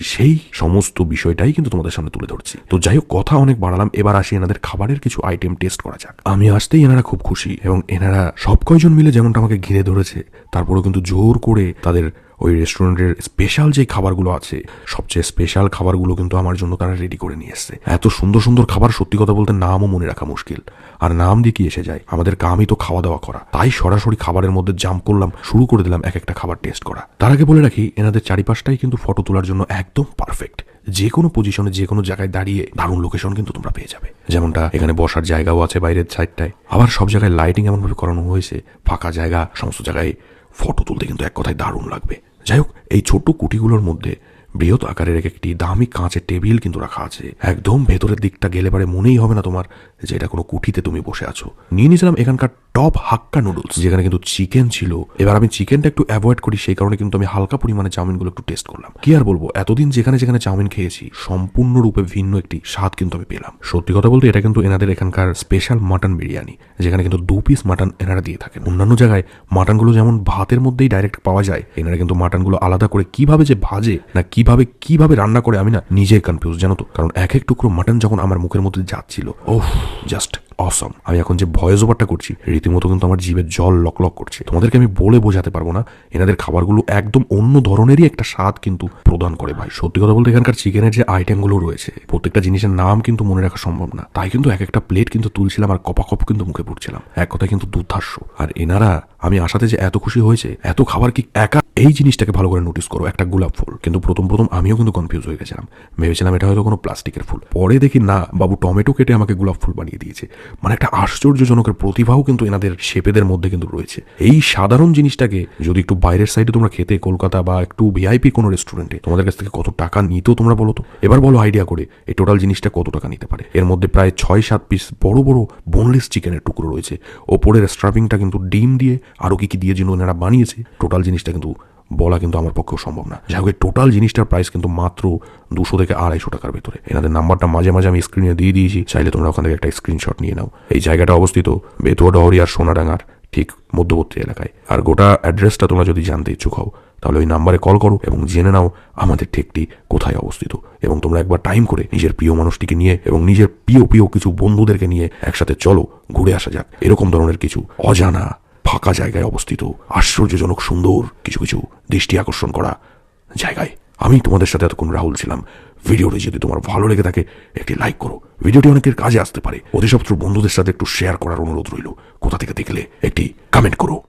সেই সমস্ত বিষয়টাই কিন্তু তোমাদের সামনে তুলে ধরছি। তো যাই হোক কথা অনেক বাড়ালাম। এবার আসি এনাদের খাবারের কিছু আইটেম টেস্ট করা যাক। আমি আসতেই এনারা খুব খুশি এবং এনারা সব কয়জন মিলে যেমনটা আমাকে ঘিরে ধরেছে, তারপরেও কিন্তু জোর করে তাদের ওই রেস্টুরেন্টের স্পেশাল যে খাবারগুলো আছে, সবচেয়ে স্পেশাল খাবারগুলো কিন্তু আমার জন্য তারা রেডি করে নিয়ে এসছে। এত সুন্দর সুন্দর খাবার সত্যি কথা বলতে নামও মনে রাখা মুশকিল। আর নাম দিয়ে কি এসে যায়? আমাদের কামই তো খাওয়া দাওয়া করা। তাই সরাসরি খাবারের মধ্যে জাম্প করলাম, শুরু করে দিলাম এক একটা খাবার টেস্ট করা। তার আগে বলে রাখি, এনাদের চারিপাশটাই কিন্তু ফটো তোলার জন্য একদম পারফেক্ট যে কোনো পজিশনে যে কোনো জায়গায় দাঁড়িয়ে দারুণ লোকেশন কিন্তু তোমরা পেয়ে যাবে। যেমনটা এখানে বসার জায়গাও আছে বাইরের সাইডটায় আবার সব জায়গায় লাইটিং এমনভাবে করানো হয়েছে, ফাঁকা জায়গা, সমস্ত জায়গায় ফটো তুলতে কিন্তু এক কথায় দারুণ লাগবে। যাই হোক এই ছোট্ট কুটিগুলোর মধ্যে বৃহৎ আকারের এক একটি দামি কাঁচের টেবিল কিন্তু রাখা আছে। একদম ভেতরের দিকটা গেলে পারে মনেই হবে না তোমার যে এটা কোনো কুঠিতে তুমি বসে আছো। নিয়ে নিয়েছিলাম এখানকার টপ হাক্কা নুডলস, যেখানে কিন্তু চিকেন ছিল। এবার আমি চিকেনটা একটু অ্যাভয়েড করি, সেই কারণে কিন্তু আমি হালকা পরিমাণে চাউমিনগুলো একটু টেস্ট করলাম। কি আর বলব, এতদিন যেখানে যেখানে চাউমিন খেয়েছি, সম্পূর্ণরূপে ভিন্ন একটি স্বাদ কিন্তু আমি পেলাম। সত্যি কথা বলতে, এটা কিন্তু এনাদের এখানকার স্পেশাল মাটন বিরিয়ানি, যেখানে কিন্তু দু পিস মাটন এনারা দিয়ে থাকেন। অন্যান্য জায়গায় মাটনগুলো যেমন ভাতের মধ্যেই ডাইরেক্ট পাওয়া যায়, এনারা কিন্তু মাটনগুলো আলাদা করে কীভাবে যে ভাজে, না কীভাবে কীভাবে রান্না করে, আমি না নিজেই কনফিউজ জানো তো? কারণ এক এক টুকরো মাটন যখন আমার মুখের মধ্যে যাচ্ছিল ওহ জাস্ট অসম আমি এখন যে ভয়েস ওভারটা করছি, রীতিমতো কিন্তু আমার জিভের জল লকলক করছে। তোমাদেরকে আমি বলে বোঝাতে পারব না, এনাদের খাবারগুলো একদম অন্য ধরনেরই একটা স্বাদ কিন্তু প্রদান করে ভাই। সত্যি কথা বলতে এখানকার চিকেনের যে আইটেমগুলো রয়েছে, প্রত্যেকটা জিনিসের নাম কিন্তু মনে রাখা সম্ভব না। তাই কিন্তু এক একটা প্লেট কিন্তু তুলছিলাম আর কপাকপ কিন্তু মুখে পড়ছিলাম। এক কথায় কিন্তু দুর্ধার্য আর এনারা, আমি আসাতে যে এত খুশি হয়েছে, এত খাবার কি একা এই জিনিসটাকে ভালো করে নোটিস করো, একটা গোলাপ ফুল। কিন্তু প্রথম প্রথম আমিও কিন্তু কনফিউজ হয়ে গেছিলাম। ভেবেছিলাম এটা হয়তো কোনো প্লাস্টিকের ফুল। পরে দেখি না, বাবু টমেটো কেটে আমাকে গোলাপ ফুল বানিয়ে দিয়েছে। মানে একটা আশ্চর্যজনকের প্রতিভাও কিন্তু এনাদের শেপেদের মধ্যে কিন্তু রয়েছে। এই সাধারণ জিনিসটাকে যদি একটু বাইরের সাইডে তোমরা খেতে, কলকাতা বা একটু ভিআইপি কোনো রেস্টুরেন্টে তোমাদের কাছ থেকে কত টাকা নিতেও তোমরা বলো তো? এবার বলো আইডিয়া করে, এই টোটাল জিনিসটা কত টাকা নিতে পারে? এর মধ্যে প্রায় ছয় সাত পিস বড় বড় বোনলেস চিকেনের টুকরো রয়েছে। ওপরের স্ট্রাপিংটা কিন্তু ডিম দিয়ে আরও কি কি দিয়ে যেন এনারা বানিয়েছে টোটাল জিনিসটা কিন্তু বলা কিন্তু আমার পক্ষেও সম্ভব না। যাই হোক টোটাল জিনিসটার প্রাইস কিন্তু মাত্র দুশো থেকে আড়াইশো টাকার ভিতরে। এনাদের নাম্বারটা মাঝে মাঝে আমি স্ক্রিনে দিয়ে দিয়েছি। চাইলে তোমরা ওখান থেকে একটা স্ক্রিনশট নিয়ে নাও। এই জায়গাটা অবস্থিত বেতুয়া ডহরি আর সোনাডাঙ্গার ঠিক মধ্যবর্তী এলাকায়। আর গোটা অ্যাড্রেসটা তোমরা যদি জানতে ইচ্ছুক হও, তাহলে ওই নাম্বারে কল করো এবং জেনে নাও আমাদের ঠেকটি কোথায় অবস্থিত। এবং তোমরা একবার টাইম করে নিজের প্রিয় মানুষটিকে নিয়ে এবং নিজের প্রিয় প্রিয় কিছু বন্ধুদেরকে নিয়ে একসাথে চলো, ঘুরে আসা যাক। এরকম ধরনের কিছু অজানা ফাঁকা জায়গায় অবস্থিত। আশ্চর্যজনক সুন্দর কিছু কিছু দৃষ্টি আকর্ষণ করা জায়গায়। আমি তোমাদের সাথে এতক্ষণ রাহুল ছিলাম। ভিডিওটি যদি তোমার ভালো লেগে থাকে, একটি লাইক করো। ভিডিওটি অনেকের কাজে আসতে পারে। অধিসপ্তর বন্ধুদের সাথে একটু শেয়ার করার অনুরোধ রইল। কোথা থেকে দেখলে একটি কমেন্ট করো।